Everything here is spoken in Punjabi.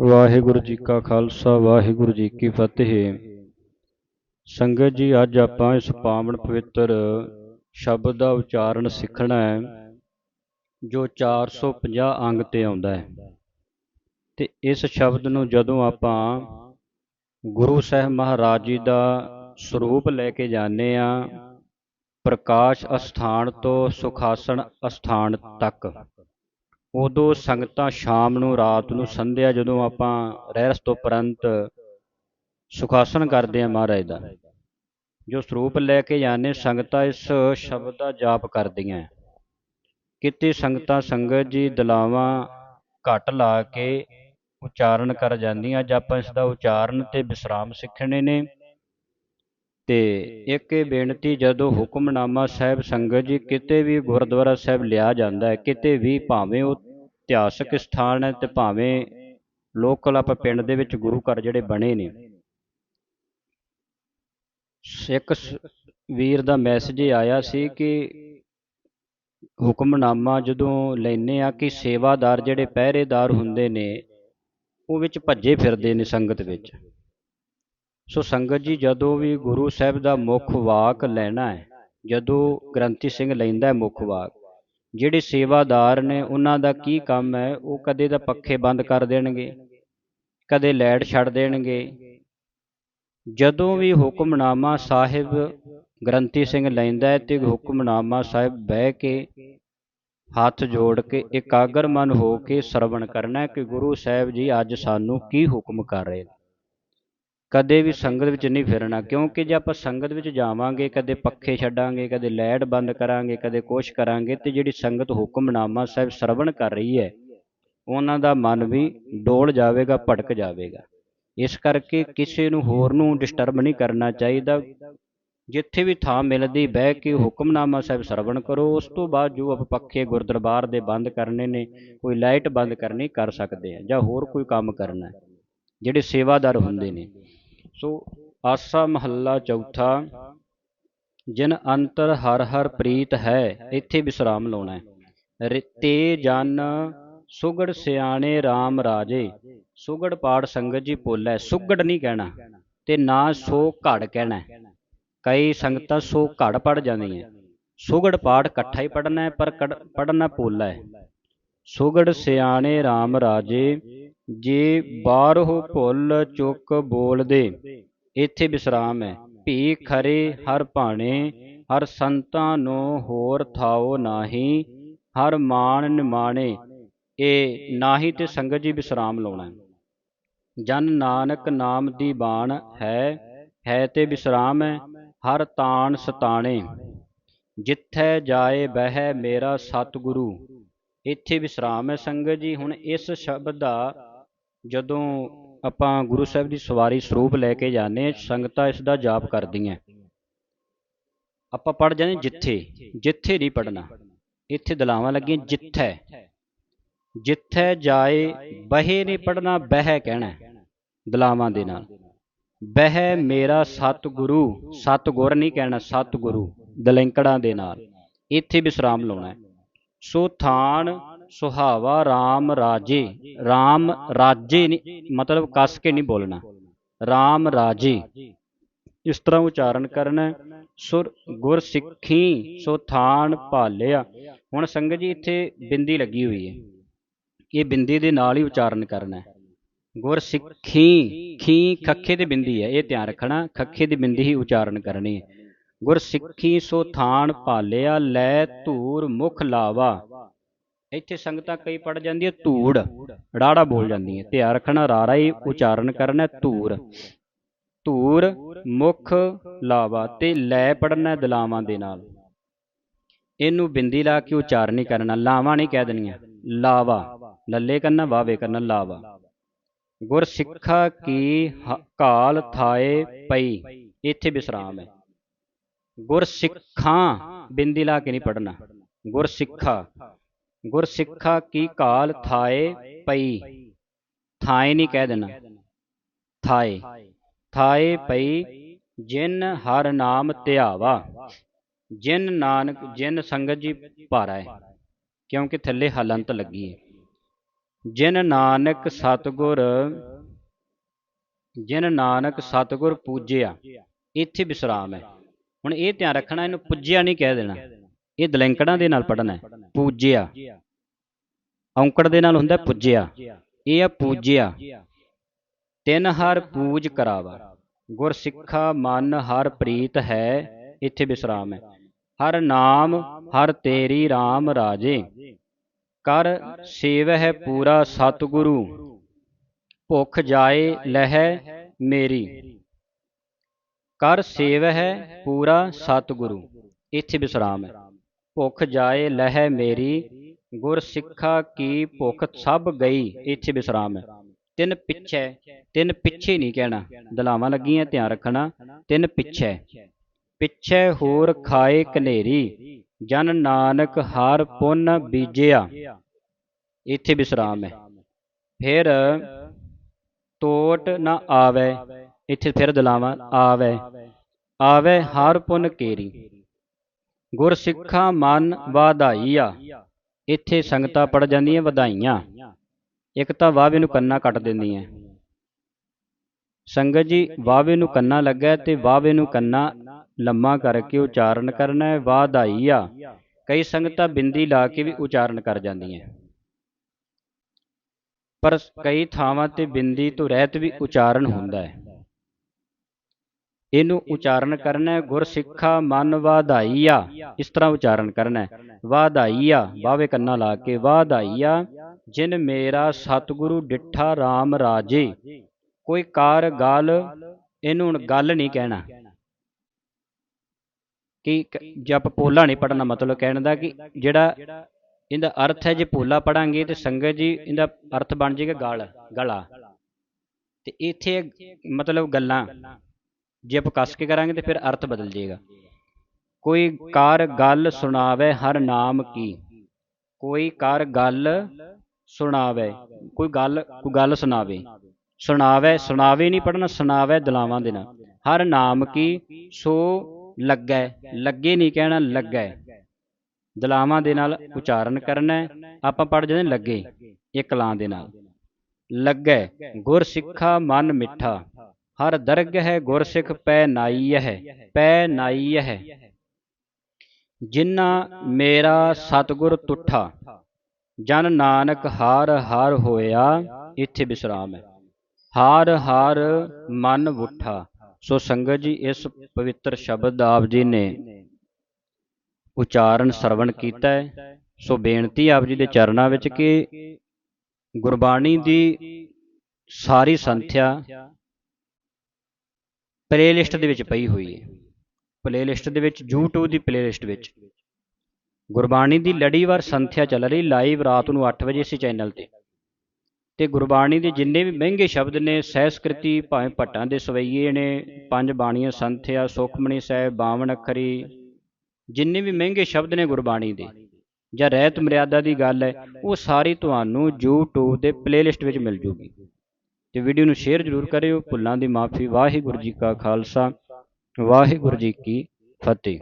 ਵਾਹਿਗੁਰੂ ਜੀ ਕਾ ਖਾਲਸਾ, ਵਾਹਿਗੁਰੂ ਜੀ ਕੀ ਫਤਿਹ। ਸੰਗਤ ਜੀ, ਅੱਜ ਆਪਾਂ ਇਸ ਪਾਵਨ ਪਵਿੱਤਰ ਸ਼ਬਦ ਦਾ ਉਚਾਰਨ ਸਿੱਖਣਾ ਹੈ, ਜੋ 450 ਅੰਗ ਤੇ ਆਉਂਦਾ ਹੈ। ਤੇ ਇਸ ਸ਼ਬਦ ਨੂੰ ਜਦੋਂ ਆਪਾਂ ਗੁਰੂ ਸਾਹਿਬ ਮਹਾਰਾਜ ਜੀ ਦਾ ਸਰੂਪ ਲੈ ਕੇ ਜਾਂਦੇ ਆ ਪ੍ਰਕਾਸ਼ ਅਸਥਾਨ ਤੋਂ ਸੁਖਾਸਣ ਅਸਥਾਨ ਤੱਕ। ਉਦੋਂ ਸੰਗਤਾਂ ਸ਼ਾਮ ਨੂੰ, ਰਾਤ ਨੂੰ, ਸੰਧਿਆ ਜਦੋਂ ਆਪਾਂ ਰਹਿਰਸ ਤੋਂ ਪ੍ਰੰਤ ਸੁਖਾਸਨ ਕਰਦੇ ਆ ਮਹਾਰਾਜ ਦਾ, ਜੋ ਸਰੂਪ ਲੈ ਕੇ ਜਾਂਦੇ ਸੰਗਤਾਂ ਇਸ ਸ਼ਬਦ ਦਾ ਜਾਪ ਕਰਦੀਆਂ ਕਿਤੇ ਸੰਗਤਾਂ ਸੰਗਤ ਜੀ ਦਲਾਵਾਂ ਘਟ ਲਾ ਕੇ ਉਚਾਰਨ ਕਰ ਜਾਂਦੀਆਂ ਅੱਜ ਆਪਾਂ ਇਸ ਦਾ ਉਚਾਰਨ ਤੇ ਵਿਸਰਾਮ ਸਿੱਖਣੇ ਨੇ ਤੇ ਇੱਕ ਇਹ ਬੇਨਤੀ ਜਦੋਂ ਹੁਕਮਨਾਮਾ ਸਾਹਿਬ ਸੰਗਤ ਜੀ ਕਿਤੇ ਵੀ ਗੁਰਦੁਆਰਾ ਸਾਹਿਬ ਲਿਆ ਜਾਂਦਾ ਹੈ ਕਿਤੇ ਵੀ ਭਾਵੇਂ ਉਹ ਇਤਿਹਾਸਕ ਸਥਾਨ ਹੈ ਤੇ ਭਾਵੇਂ ਲੋਕਲ ਆਪਾਂ ਪਿੰਡ ਦੇ ਵਿੱਚ ਗੁਰੂ ਘਰ ਜਿਹੜੇ ਬਣੇ ਨੇ। ਇੱਕ ਵੀਰ ਦਾ ਮੈਸੇਜ ਆਇਆ ਸੀ ਕਿ ਹੁਕਮਨਾਮਾ ਜਦੋਂ ਲੈਨੇ ਆ ਕਿ ਸੇਵਾਦਾਰ ਜਿਹੜੇ ਪਹਿਰੇਦਾਰ ਹੁੰਦੇ ਨੇ ਉਹ ਵਿੱਚ ਭੱਜੇ ਫਿਰਦੇ ਨੇ ਸੰਗਤ ਵਿੱਚ। ਸੋ ਸੰਗਤ ਜੀ, ਜਦੋਂ ਵੀ ਗੁਰੂ ਸਾਹਿਬ ਦਾ ਮੁੱਖ ਵਾਕ ਲੈਣਾ ਹੈ, ਜਦੋਂ ਗ੍ਰੰਥੀ ਸਿੰਘ ਲੈਂਦਾ ਹੈ ਮੁੱਖ ਵਾਕ, ਜਿਹੜੇ ਸੇਵਾਦਾਰ ਨੇ, ਉਹਨਾਂ ਦਾ ਕੀ ਕੰਮ ਹੈ? ਉਹ ਕਦੇ ਤਾਂ ਪੱਖੇ ਬੰਦ ਕਰ ਦੇਣਗੇ, ਕਦੇ ਲੈਟ ਛੱਡ ਦੇਣਗੇ। ਜਦੋਂ ਵੀ ਹੁਕਮਨਾਮਾ ਸਾਹਿਬ ਗ੍ਰੰਥੀ ਸਿੰਘ ਲੈਂਦਾ ਹੈ ਤੇ ਹੁਕਮਨਾਮਾ ਸਾਹਿਬ ਬਹਿ ਕੇ ਹੱਥ ਜੋੜ ਕੇ ਇਕਾਗਰ ਮਨ ਹੋ ਕੇ ਸਰਵਣ ਕਰਨਾ ਕਿ ਗੁਰੂ ਸਾਹਿਬ ਜੀ ਅੱਜ ਸਾਨੂੰ ਕੀ ਹੁਕਮ ਕਰ ਰਹੇ ਕਦੇ ਵੀ ਸੰਗਤ ਵਿੱਚ ਨਹੀਂ ਫਿਰਨਾ, ਕਿਉਂਕਿ ਜੇ ਆਪਾਂ ਸੰਗਤ ਵਿੱਚ ਜਾਵਾਂਗੇ, ਕਦੇ ਪੱਖੇ ਛੱਡਾਂਗੇ, ਕਦੇ ਲਾਈਟ ਬੰਦ ਕਰਾਂਗੇ, ਕਦੇ ਕੁਛ ਕਰਾਂਗੇ, ਤੇ ਜਿਹੜੀ ਸੰਗਤ ਹੁਕਮਨਾਮਾ ਸਾਹਿਬ ਸਰਵਣ ਕਰ ਰਹੀ ਹੈ, ਉਹਨਾਂ ਦਾ ਮਨ ਵੀ ਡੋਲ ਜਾਵੇਗਾ, ਭਟਕ ਜਾਵੇਗਾ। ਇਸ ਕਰਕੇ ਕਿਸੇ ਨੂੰ ਹੋਰ ਨੂੰ ਡਿਸਟਰਬ ਨਹੀਂ ਕਰਨਾ ਚਾਹੀਦਾ। ਜਿੱਥੇ ਵੀ ਥਾਂ ਮਿਲਦੀ, ਬਹਿ ਕੇ ਹੁਕਮਨਾਮਾ ਸਾਹਿਬ ਸਰਵਣ ਕਰੋ। ਉਸ ਤੋਂ ਬਾਅਦ ਜੋ ਆਪ ਪੱਖੇ ਗੁਰਦਰਬਾਰ ਦੇ ਬੰਦ ਕਰਨੇ ਨੇ, ਕੋਈ ਲਾਈਟ ਬੰਦ ਕਰਨੀ, ਕਰ ਸਕਦੇ ਆ ਜਾਂ ਹੋਰ ਕੋਈ ਕੰਮ ਕਰਨਾ ਜਿਹੜੇ ਸੇਵਾਦਾਰ ਹੁੰਦੇ ਨੇ। ਸੋ ਆਸਾ ਮਹੱਲਾ ਚੌਥਾ, ਜਿਨ ਅੰਤਰ ਹਰ ਹਰ ਪ੍ਰੀਤ ਹੈ, ਇੱਥੇ ਵਿਸਰਾਮ ਲਾਉਣਾ ਹੈ। ਤੇ ਜਨ ਸੁਗੜ ਸਿਆਣੇ RAM ਰਾਜੇ, ਸੁਗੜ ਪਾੜ ਸੰਗਤ ਜੀ ਪੋਲੇ, ਸੁਗੜ ਨਹੀਂ ਕਹਿਣਾ, ਤੇ ਨਾ ਸੋ ਘੜ ਕਹਿਣਾ ਕਈ ਸੰਗਤਾਂ ਸੋ ਘੜ ਪੜ ਜਾਂਦੀਆਂ ਸੁਗੜ ਪਾੜ ਇਕੱਠਾ ਹੀ ਪੜਨਾ ਪਰ ਪੜਨਾ ਪੋਲਾ ਹੈ। ਸੁਗੜ ਸਿਆਣੇ RAM ਰਾਜੇ ਜੇ ਬਾਹਰੋਂ ਭੁੱਲ ਚੁੱਕ ਬੋਲਦੇ, ਇੱਥੇ ਵਿਸਰਾਮ ਹੈ। ਭੀ ਖਰੇ ਹਰ ਭਾਣੇ, ਹਰ ਸੰਤਾਂ ਨੂੰ ਹੋਰ ਥਾਓ ਨਾਹੀ, ਹਰ ਮਾਨ ਨਿਮਾਣੇ, ਇਹ ਨਾਹੀ ਤੇ ਸੰਗਤ ਜੀ ਵਿਸਰਾਮ ਲਾਉਣਾ ਜਨ ਨਾਨਕ ਨਾਮ ਦੀ ਬਾਣ ਹੈ ਹੈ ਤੇ ਵਿਸਰਾਮ ਹੈ, ਹਰ ਤਾਣ ਸਤਾਣੇ। ਜਿੱਥੈ ਜਾਏ ਬਹਿ ਮੇਰਾ ਸਤਿਗੁਰੂ, ਇੱਥੇ ਵਿਸਰਾਮ ਹੈ ਸੰਗਤ ਜੀ। ਹੁਣ ਇਸ ਸ਼ਬਦ ਦਾ ਜਦੋਂ ਆਪਾਂ ਗੁਰੂ ਸਾਹਿਬ ਦੀ ਸਵਾਰੀ ਸਰੂਪ ਲੈ ਕੇ ਜਾਂਦੇ ਸੰਗਤਾਂ ਇਸ ਦਾ ਜਾਪ ਕਰਦੀਆਂ। ਆਪਾਂ ਪੜ ਜਾਂਦੇ ਜਿੱਥੇ ਜਿੱਥੇ ਨਹੀਂ ਪੜਨਾ ਇੱਥੇ ਦਲਾਵਾਂ ਲੱਗੀਆਂ, ਜਿੱਥੇ। ਜਿੱਥੇ ਜਾਏ, ਬਹਿ ਨਹੀਂ ਪੜਨਾ ਬਹਿ ਕਹਿਣਾ ਦਲਾਵਾਂ ਦੇ ਨਾਲ। ਬਹਿ ਮੇਰਾ ਸਤਿਗੁਰੂ, ਸਤਿਗੁਰ ਨਹੀਂ ਕਹਿਣਾ, ਸਤਿਗੁਰੂ ਦਲੈਂਕੜਾਂ ਦੇ ਨਾਲ। ਇੱਥੇ ਵਿਸਰਾਮ ਲਾਉਣਾ ਸੋ ਥਾਨ ਸੁਹਾਵਾ, ਰਾਮ ਰਾਜੇ। ਰਾਮ ਰਾਜੇ ਮਤਲਬ ਕੱਸ ਕੇ ਨਹੀਂ ਬੋਲਣਾ। ਰਾਮ ਰਾਜੇ। ਇਸ ਤਰ੍ਹਾਂ ਉਚਾਰਨ ਕਰਨਾ ਸੁਰ ਗੁਰ ਸਿੱਖੀ, ਸੋ ਥਾਨ ਭਾਲਿਆ। ਹੁਣ ਸੰਗਤ ਜੀ, ਇੱਥੇ ਬਿੰਦੀ ਲੱਗੀ ਹੋਈ ਹੈ। ਇਹ ਬਿੰਦੀ ਦੇ ਨਾਲ ਹੀ ਉਚਾਰਨ ਕਰਨਾ ਹੈ। ਗੁਰ ਸਿੱਖੀ, ਖੀ ਖੱਖੇ ਦੀ ਬਿੰਦੀ ਹੈ। ਇਹ ਧਿਆਨ ਰੱਖਣਾ, ਖੱਖੇ ਦੀ ਬਿੰਦੀ ਹੀ ਉਚਾਰਨ ਕਰਨੀ ਹੈ। ਗੁਰ ਸਿੱਖੀ, ਸੋ ਥਾਨ ਭਾਲਿਆ, ਲੈ ਧੂਰ ਮੁਖ ਲਾਵਾ। ਇੱਥੇ ਸੰਗਤਾਂ ਕਈ ਪੜ ਜਾਂਦੀ ਹੈ ਧੂੜ, ਰਾੜਾ ਬੋਲ ਜਾਂਦੀ ਹੈ ਧਿਆਨ ਰੱਖਣਾ ਰਾਰਾ ਹੀ ਉਚਾਰਨ ਕਰਨਾ ਧੂਰ ਧੂਰ ਮੁਖ ਲਾਵਾ ਤੇ ਲੈ ਪੜਨਾ ਦਲਾਵਾਂ ਦੇ ਨਾਲ। ਇਹਨੂੰ ਬਿੰਦੀ ਲਾ ਕੇ ਉਚਾਰਨ ਨਹੀਂ ਕਰਨਾ, ਲਾਵਾਂ ਨਹੀਂ ਕਹਿ ਦੇਣੀਆਂ, ਲਾਵਾ, ਲੱਲੇ ਕਰਨਾ, ਵਾਵੇ ਕਰਨਾ, ਲਾਵਾ। ਗੁਰ ਸਿੱਖਾ ਕੀ ਕਾਲ ਥਾਏ ਪਈ, ਇੱਥੇ ਵਿਸਰਾਮ ਹੈ। ਗੁਰ ਸਿੱਖਾਂ ਬਿੰਦੀ ਲਾ ਕੇ ਨਹੀਂ ਪੜਨਾ ਗੁਰ ਸਿੱਖਾ ਗੁਰ ਸਿੱਖਾ ਕੀ ਕਾਲ ਥਾਏ ਪਈ। ਥਾਏ ਨਹੀਂ ਕਹਿ ਦੇਣਾ। ਥਾਏ। ਥਾਏ। ਪਈ ਜਿਨ ਹਰ ਨਾਮ ਧਿਆਵਾ। ਜਿਨ ਨਾਨਕ ਜਿਨ ਸੰਗਤ ਜੀ ਭਾਰਾ ਹੈ। ਕਿਉਂਕਿ ਥੱਲੇ ਹਲੰਤ ਲੱਗੀ ਹੈ। ਜਿਨ ਨਾਨਕ ਸਤਗੁਰ ਜਿਨ ਨਾਨਕ ਸਤਗੁਰ ਪੂਜਿਆ। ਇੱਥੇ ਵਿਸਰਾਮ ਹੈ। ਹੁਣ ਇਹ ਧਿਆਨ ਰੱਖਣਾ ਇਹਨੂੰ ਪੁੱਜਿਆ ਨਹੀਂ ਕਹਿ ਦੇਣਾ। ਇਹ ਦਲੈਂਕੜਾਂ ਦੇ ਨਾਲ ਪੜਨਾ ਹੈ। ਪੂਜਿਆ। ਔਂਕੜ ਦੇ ਨਾਲ ਹੁੰਦਾ ਪੁੱਜਿਆ। ਇਹ ਆ ਪੂਜਿਆ। ਤਿੰਨ ਹਰ ਪੂਜ ਕਰਾਵਾ। ਗੁਰ ਸਿੱਖਾ ਮਨ ਹਰ ਪ੍ਰੀਤ ਹੈ, ਇੱਥੇ ਵਿਸਰਾਮ ਹੈ। ਹਰ ਨਾਮ, ਹਰ ਤੇਰੀ RAM ਰਾਜੇ। ਕਰ ਸੇਵਹਿ ਪੂਰਾ ਸਤਿਗੁਰੂ। ਭੁਖ ਜਾਏ ਲਹਿ ਮੇਰੀ। ਕਰ ਸੇਵਹਿ ਪੂਰਾ ਸਤਿਗੁਰੂ। ਇੱਥੇ ਵਿਸਰਾਮ ਹੈ। ਭੁੱਖ ਜਾਏ, ਲਹਿ ਮੇਰੀ, ਗੁਰ ਸਿੱਖਾ ਕੀ ਭੁੱਖ ਸਭ ਗਈ, ਇੱਥੇ ਵਿਸਰਾਮ ਹੈ। ਤਿੰਨ ਪਿੱਛੇ ਤਿੰਨ ਪਿੱਛੇ ਨਹੀਂ ਕਹਿਣਾ। ਦਲਾਵਾਂ ਲੱਗੀਆਂ, ਧਿਆਨ ਰੱਖਣਾ, ਤਿੰਨ ਪਿੱਛੇ। ਪਿੱਛੇ ਹੋਰ ਖਾਏ ਕਨੇਰੀ ਜਨ ਨਾਨਕ ਹਰ ਪੁੰਨ ਬੀਜਿਆ। ਇੱਥੇ ਵਿਸਰਾਮ ਹੈ। ਫਿਰ ਟੋਟ ਨਾ ਆਵੇ, ਇੱਥੇ ਫਿਰ ਦਲਾਵਾਂ ਆਵੇ। ਆਵੇ ਹਰ ਪੁੰਨ ਕੇਰੀ। ਗੁਰ ਸਿੱਖਾ ਮਨ ਵਧਾਈਆ ਇੱਥੇ ਸੰਗਤਾਂ ਪੜ ਜਾਂਦੀਆਂ ਵਧਾਈਆਂ। ਇੱਕ ਤਾਂ ਵਾਵੇ ਨੂੰ ਕੰਨਾ ਕੱਟ ਦਿੰਦੀਆਂ। ਸੰਗਤ ਜੀ ਵਾਵੇ ਨੂੰ ਕੰਨਾ ਲੱਗਾ ਤੇ ਵਾਵੇ ਨੂੰ ਕੰਨਾ ਲੰਮਾ ਕਰਕੇ ਉਚਾਰਨ ਕਰਨਾ ਹੈ ਵਾਧਾਈਆ। ਕਈ ਸੰਗਤਾਂ ਬਿੰਦੀ ਲਾ ਕੇ ਵੀ ਉਚਾਰਨ ਕਰ ਜਾਂਦੀਆਂ। ਪਰ ਕਈ ਥਾਵਾਂ ਤੇ ਬਿੰਦੀ ਤੋਂ ਰਹਿਤ ਵੀ ਉਚਾਰਨ ਹੁੰਦਾ ਹੈ। ਇਹਨੂੰ ਉਚਾਰਨ ਕਰਨਾ ਹੈ ਗੁਰ ਮਨ ਵਾਧਾਈਆ। ਇਸ ਤਰ੍ਹਾਂ ਉਚਾਰਨ ਕਰਨਾ। ਹੈ ਵਾਧਾਈਆ ਬਾਵੇ ਕੰਨਾ ਲਾ ਕੇ, ਵਾਧਾਈਆ, ਜਿਨ ਮੇਰਾ ਸਤਿਗੁਰੂ ਡਿੱਠਾ RAM ਰਾਜੇ। ਕੋਈ ਕਾਰ ਗਾਲ, ਇਹਨੂੰ ਹੁਣ ਗੱਲ ਨਹੀਂ ਕਹਿਣਾ। ਕਿ ਜੇ ਆਪਾਂ ਪੋਲਾ ਨਹੀਂ ਪੜਨਾ ਮਤਲਬ ਕਹਿਣ ਦਾ ਕਿ ਜਿਹੜਾ ਇਹਦਾ ਅਰਥ ਹੈ, ਜੇ ਪੋਲਾ ਪੜਾਂਗੇ ਤੇ ਸੰਗਤ ਜੀ ਇਹਦਾ ਅਰਥ ਬਣ ਜਾਏਗਾ ਗਾਲ, ਗਲਾ। ਤੇ ਇੱਥੇ ਮਤਲਬ ਗੱਲਾਂ। ਜੇ ਆਪਾਂ ਕੱਸ ਕੇ ਕਰਾਂਗੇ ਤੇ ਫਿਰ ਅਰਥ ਬਦਲ ਜਾਏਗਾ। ਕੋਈ ਕਾਰ ਗੱਲ ਸੁਣਾਵੇ, ਹਰ ਨਾਮ ਕੀ? ਕੋਈ ਕਾਰ ਗੱਲ ਸੁਣਾਵੇ, ਕੋਈ ਗੱਲ ਕੋਈ ਗੱਲ ਸੁਣਾਵੇ। ਸੁਣਾਵੇ ਸੁਣਾਵੇ ਨਹੀਂ ਪੜਨਾ ਸੁਣਾਵੇ ਦਲਾਵਾਂ ਦੇ ਨਾਲ ਹਰ ਨਾਮ ਕੀ? ਸੋ ਲੱਗੈ, ਲੱਗੇ ਨਹੀਂ ਕਹਿਣਾ, ਲੱਗੈ। ਦਲਾਵਾਂ ਦੇ ਨਾਲ ਉਚਾਰਨ ਕਰਨਾ, ਆਪਾਂ ਪੜ ਜਾਂਦੇ ਲੱਗੇ ਇਹ ਕਲਾਂ ਦੇ ਨਾਲ। ਲੱਗੈ ਗੁਰ ਸਿੱਖਾ ਮਨ ਮਿੱਠਾ। ਹਰ ਦਰਗ ਹੈ ਗੁਰਸਿੱਖ ਪੈ ਨਾਈ ਹੈ ਪੈ ਨਾਈ ਹੈ ਜਿਨ੍ਹਾਂ ਮੇਰਾ ਸਤਗੁਰ ਤੁਠਾ, ਜਨ ਨਾਨਕ ਹਾਰ ਹਾਰ ਹੋਇਆ, ਇੱਥੇ ਵਿਸਰਾਮ ਹੈ। ਹਾਰ ਹਾਰ ਮਨ ਉਠਾ ਸੋ ਸੰਗਤ ਜੀ ਇਸ ਪਵਿੱਤਰ ਸ਼ਬਦ ਆਪ ਜੀ ਨੇ ਉਚਾਰਨ ਸਰਵਣ ਕੀਤਾ ਹੈ। ਸੋ ਬੇਨਤੀ ਆਪ ਜੀ ਦੇ ਚਰਨਾਂ ਵਿੱਚ ਕਿ ਗੁਰਬਾਣੀ ਦੀ ਸਾਰੀ ਸੰਥਿਆ ਪਲੇਲਿਸਟ ਦੇ ਵਿੱਚ ਪਈ ਹੋਈ ਹੈ। ਪਲੇਲਿਸਟ ਦੇ ਵਿੱਚ YouTube ਦੀ ਪਲੇਲਿਸਟ ਵਿੱਚ। ਗੁਰਬਾਣੀ ਦੀ ਲੜੀਵਾਰ ਸੰਥਿਆ ਚੱਲ ਰਹੀ ਲਾਈਵ ਰਾਤ ਨੂੰ 8 ਵਜੇ ਇਸੇ ਚੈਨਲ ਤੇ। ਤੇ ਗੁਰਬਾਣੀ ਦੇ ਜਿੰਨੇ ਵੀ ਮਹਿੰਗੇ ਸ਼ਬਦ ਨੇ, ਸਹਿਸਕ੍ਰਿਤੀ ਭਾਵੇਂ ਭੱਟਾਂ ਦੇ ਸਵਈਏ ਨੇ, ਪੰਜ ਬਾਣੀਆਂ ਸੰਥਿਆ ਸੁਖਮਣੀ ਸਾਹਿਬ, ਬਾਵਨ ਅੱਖਰੀ, ਜਿੰਨੇ ਵੀ ਮਹਿੰਗੇ ਸ਼ਬਦ ਨੇ ਗੁਰਬਾਣੀ ਦੇ, ਜਾਂ ਰਹਿਤ ਮਰਿਆਦਾ ਦੀ ਗੱਲ ਹੈ, ਉਹ ਸਾਰੀ ਤੁਹਾਨੂੰ YouTube ਦੇ ਪਲੇਲਿਸਟ ਵਿੱਚ ਮਿਲ ਜੂਗੀ। ਤੇ ਵੀਡੀਓ ਨੂੰ ਸ਼ੇਅਰ ਜ਼ਰੂਰ ਕਰਿਓ। ਭੁੱਲਾਂ ਦੀ ਮਾਫੀ। ਵਾਹਿਗੁਰੂ ਜੀ ਕਾ ਖਾਲਸਾ। ਵਾਹਿਗੁਰੂ ਜੀ ਕੀ ਫਤਿਹ।